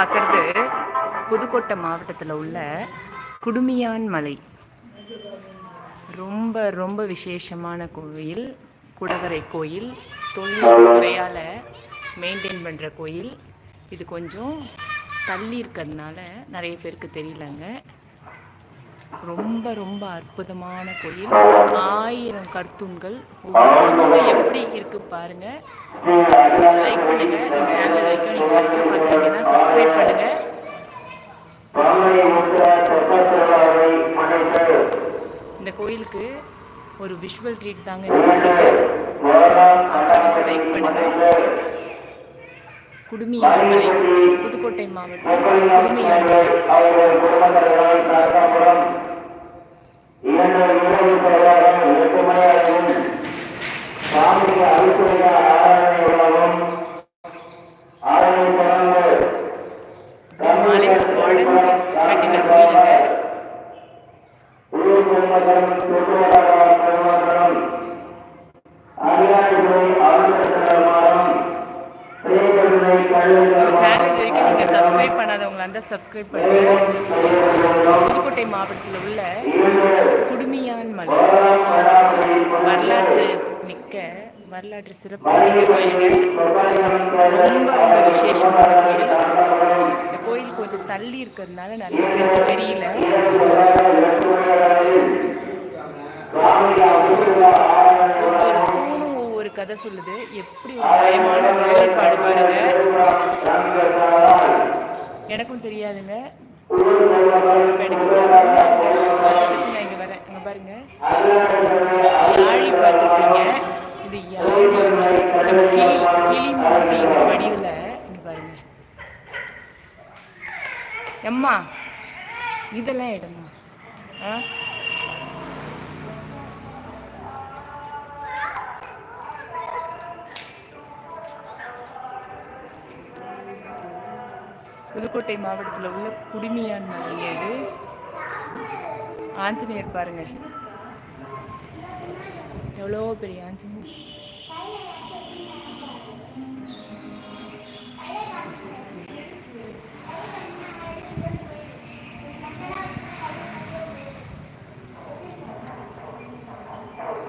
பார்க்குறது புதுக்கோட்டை மாவட்டத்தில் உள்ள குடுமியான் மலை. ரொம்ப ரொம்ப விசேஷமான கோயில் குடவரை கோயில். தொழில்துறையால் மெயின்டைன் பண்ணுற கோயில். இது கொஞ்சம் தள்ளி இருக்கிறதுனால நிறைய பேருக்கு தெரியலங்க. ரொம்ப ரொம்ப அற்புதமான கோயில். ஆயிரம் கர்த்தூன்கள். எப்படி இருக்கு பாருங்க. லைக் பண்ணுங்க. சேனல் வரைக்கும் நீங்க ஃபர்ஸ்ட் சப்ஸ்கிரைப் பண்ணுங்க இந்த கோயிலுக்கு ஒரு விஷுவல் ட்ரீட் தாங்க இந்த லைக் புதுக்கோட்டை மாவட்டம் குடுமியான் மலை மலை உடஞ்சி கட்டின கோயிலுங்க நீங்கள் சப்ஸ்கிரைப் பண்ணாதவங்களா இருந்தால் சப்ஸ்கிரைப் பண்ணுங்க. புதுக்கோட்டை மாவட்டத்தில் உள்ள குடுமியான் மலை. வரலாற்று மிக்க வரலாற்று சிறப்பு மிக்க கோயிலுங்க. ரொம்ப ரொம்ப விசேஷமான கோயில். இந்த கோயில் கொஞ்சம் தள்ளி இருக்கிறதுனால நிறைய பேருக்கு தெரியல. ஒவ்வொரு தூணும் ஒவ்வொரு கதை சொல்லுது. எப்படி ஒரு பயமான வேலைப்பாடு பாருங்க. எனக்கும் தெரியாதுங்க. இப்ப எனக்கு வச்சு நான் இங்க வரேன் இங்கே பாருங்க. யாழி பார்த்துருப்பீங்க இது யாழி நம்ம கிளி கிளி மாதிரி ஒரு வடிவில் இங்க பாருங்க. எம்மா இதெல்லாம் இடமா ஆ? புதுக்கோட்டை மாவட்டத்தில் உள்ள குடுமியான் மலையேடு. ஆஞ்சநேயர் பாருங்க. எவ்வளோ பெரிய ஆஞ்சநேயர்.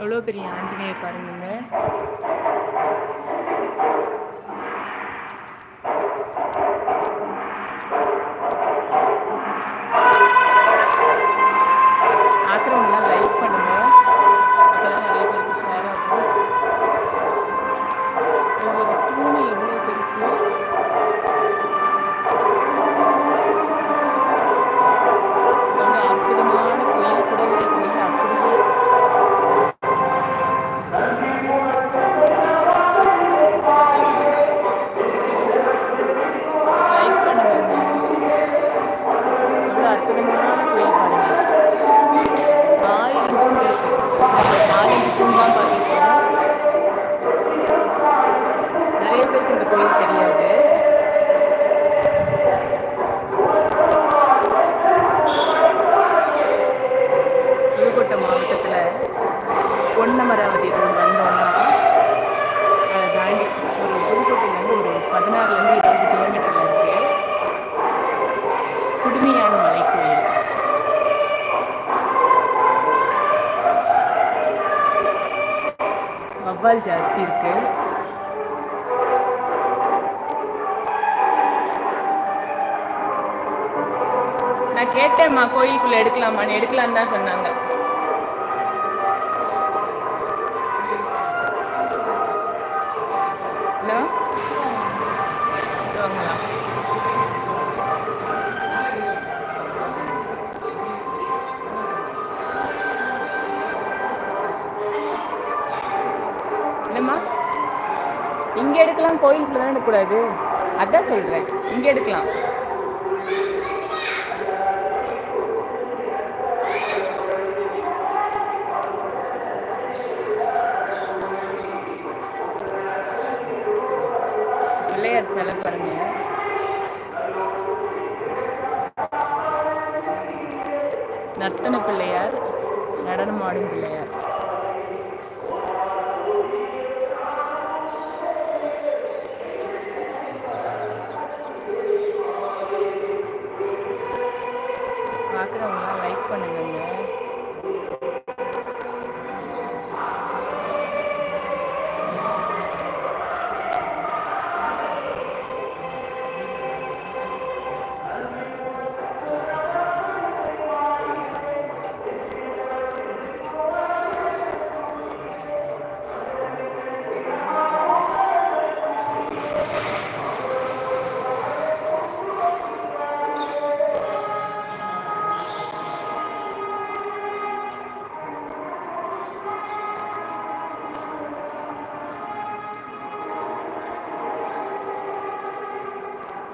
எவ்வளோ பெரிய ஆஞ்சநேயர் பாருங்கங்க. பதினாறுலேருந்து இருபது கிலோமீட்டரில் இருக்கு. குடுமையான மலை கோயில். வவ்வால் ஜாஸ்தி இருக்கு. நான் கேட்டேம்மா கோயிலுக்குள்ளே எடுக்கலாமான்னு. எடுக்கலான்னு தான் சொன்னாங்க. என்னம்மா? இங்க எடுக்கலாம் கோயிலுக்குள்ள தான் எடுக்கக்கூடாது? அதான் சொல்றேன். இங்க எடுக்கலாம். பிள்ளையார் சிலை பாருங்க நர்த்தன பிள்ளையார் நடனமாடும் பிள்ளையார்.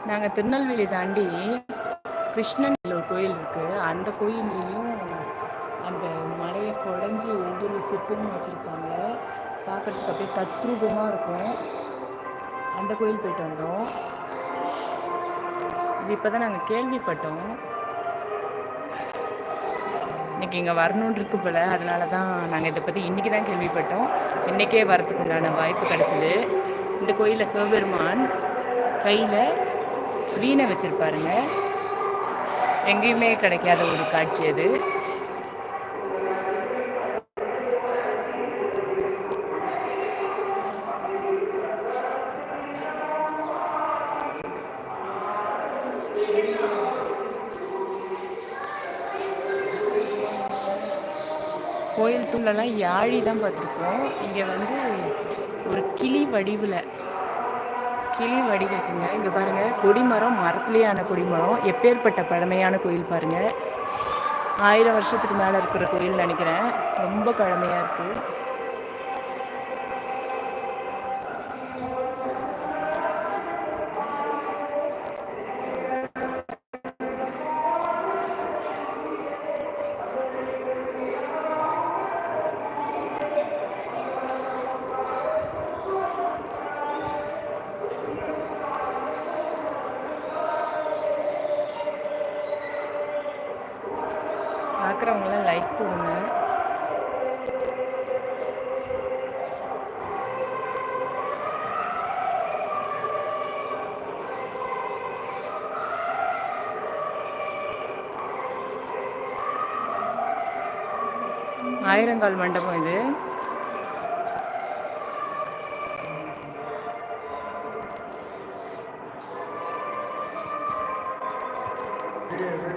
நாங்கள் திருநெல்வேலி தாண்டி கிருஷ்ணன் ஒரு கோயில் இருக்குது அந்த கோயில்லையும் அந்த மலையை குடஞ்சி ஒவ்வொரு சிற்பமும் வச்சுருப்பாங்க. பார்க்குறதுக்கு அப்படியே தத்ரூபமாக இருக்கும். அந்த கோயில் போயிட்டு வந்தோம். இது இப்போ தான் நாங்கள் கேள்விப்பட்டோம். இன்றைக்கி இங்கே வரணுன்னு இருக்கு போல். அதனால தான் நாங்கள் இதை பற்றி இன்றைக்கி தான் கேள்விப்பட்டோம். இன்றைக்கே வரத்துக்கு உண்டான வாய்ப்பு கிடச்சிது. இந்த கோயிலில் சிவபெருமான் கையில் வீணை வச்சுருப்பாருங்க எங்கேயுமே கிடைக்காத ஒரு காட்சி அது. கோயில் தூண்லலாம் யாழி தான் பார்த்துருக்கோம். இங்கே வந்து ஒரு கிளி வடிவில் கிளி வடிவத்துங்க இங்கே பாருங்கள் கொடிமரம் மரத்துலேயான கொடிமரம் எப்பேற்பட்ட பழமையான கோயில் பாருங்கள் ஆயிரம் வருஷத்துக்கு மேலே இருக்கிற கோயில்னு நினைக்கிறேன். ரொம்ப பழமையாக இருக்குது பார்க்குறவங்களாம் லைக் போடுங்க ஆயிரங்கால் மண்டபம் இது. Yeah,